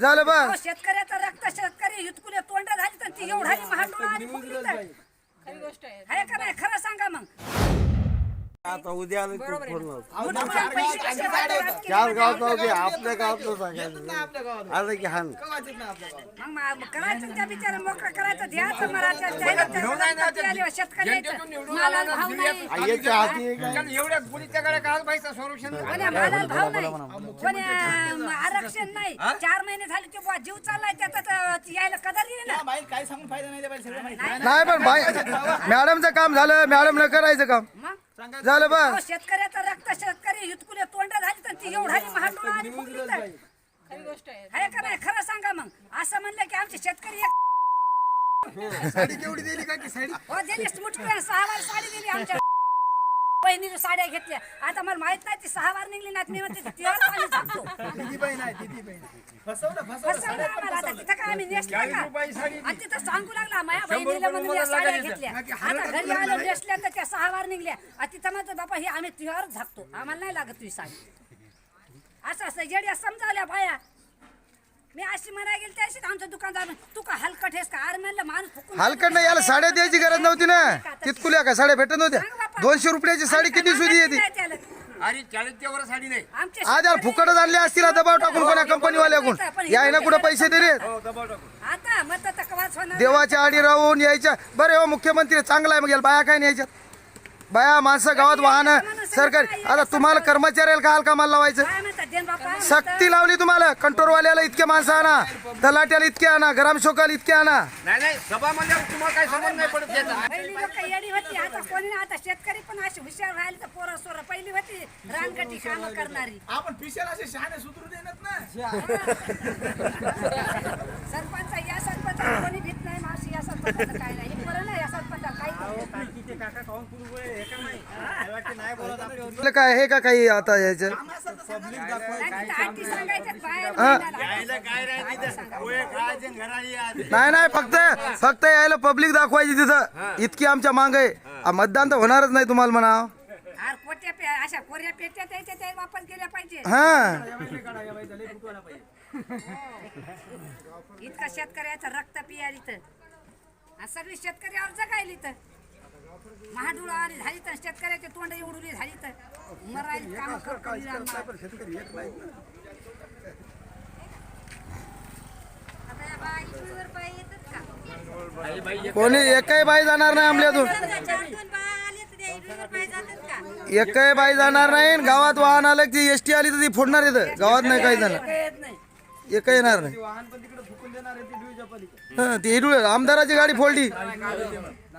झालं बस. अहो, शेतकऱ्याचं रक्त शेतकरी हितकुले तोंड झाली तर ती एवढा महाडूळ आणि फुगली तर खरी गोष्ट आहे का नाही? खरं आता उद्या आलं तू फोन चार जाऊ दे आपल्या गावातलं सांगायचं आलं की हान. मग मा- करायचं त्या बिचारा मोकळं करायचं? द्यायचं मराठ्या त्याला त्या रक्तात आल्यावर शेतकऱ्याचं मालाला भाव नाही. याच्या हाती एक आहे. एवढ्या पोलीसच्या गाड्या काल पैसा संरक्षण कोण्या मालाला भाव नाही कोण्या म, आरक्षण नाही. चार महिने झाले ते बुवा जीव चाललाय त्याचा तर यायला कदर येईल ना. काय सांगून फायदा नाही त्या बाई सगळं माहिती. नाही पण बाई मॅडमचं काम झालं मॅडमनं करायचं काम. मग? झालं अहो, बस. शेतकऱ्याचं रक्त शेतकरी हितकुले तोंड झाली तर ती एवढा फुगली तर. खरी गोष्ट आहे. आहे का नाही? खरं सांगा मग. असं म्हणलं की आमचे शेतकरी एक साडी केवढी दिली का की साडी? हो दिली. मुठकुळ्या सहा वार साडी दिली आमच्या बहिणीने साड्या घेतल्या. आता मला माहीत नाही ती सहा वार निघली नाही मी म्हणते ती वार पाणी झाकतो. दिदी बहीण आहे दिदी बहीण फसवलं फसवलं फसवलं आम्हाला. आता तिथं काय आम्ही नेसल्या का? आणि तिथं सांगू लागला माझ्या बहिणीला म्हणून या साड्या घेतल्या. आता घरी आलो नेसल्या तर त्या वार निघल्या. तिथं म्हणतो बाबा हे आम्ही तुझ्यावर झाकतो. आम्हाला नाही लागत तुझी साडी. असं असं येड्या समजावल्या बाया. मी अशी म्हणाय गेली त्याशीच आमचं दुकानदार म्हणे, तू का हलकट हेस का? अरे म्हणलं माणूस फुकून हलकट नाही याला साड्या द्यायची गरज नव्हती ना. तितकुल्या का साड्या भेटत नव्हत्या? दोनशे रुपयाची साडी किती सुधी येते अरे चाळीसच्या वर साडी नाही. आज याला फुकटच आणले असतील ना दबाव टाकून कोणा कंपनीवाल्याकडून? यायला कुठं पैसे दिले आता मत तकवाच होणार देवाच्या आडी राहून यायच्या. बरं हो मुख्यमंत्री चांगला आहे मग याला बाया काय न्यायच्यात? बाया माणसं गावात वाहनं सरकारी आता तुम्हाला कर्मचाऱ्याला काय कामाला लावायचं सक्ती लावली तुम्हाला? कंट्रोलवाल्याला इतके माणसं आणा. तलाट्याला इतके आणा. ग्रामशोकाला इतके आणा. नाही नाही सभा म्हणजे तुम्हाला काही समज नाही पडत. त्याचा पहिली लोक येडी होती. आता कोणी नाही आता शेतकरी पण अशी हुशार राहिले तर पोरं सोरं. पहिली होती रानगटी काम करणारी. आपण पिशल असे शहाणे सुधरू देणार ना? सरपंच या सरपंच कोणी भीत नाही मावशी. या सरपंचाचं काय नाही हे पोरं नाही या सरपंचाला काही आपलं काय हे का काही आता यायचं? नाही हा. काय नाही नाही फक्त फक्त यायला पब्लिक दाखवायची तिथं. इतकी आमच्या मांग आहे. मतदान तर होणारच नाही तुम्हाला म्हणा हा. इतका शेतकऱ्याचं रक्त पियाल इथं. सगळी शेतकऱ्यावर जगायली तर महाडुळावाली झाली तर शेतकऱ्याचे तोंड उडुली झाली तर मरायली काम कोणी एकही बाई जाणार नाही आमल्यातून. एकही बाई जाणार नाही आणि गावात वाहन आलं की एस टी आली तर ती फोडणार येतं गावात नाही काही जाणार. नाही. एकही येणार नाही. वाहन पण तिकडे फुकून देणार आहे ती हं, आमदाराची गाडी फोडली.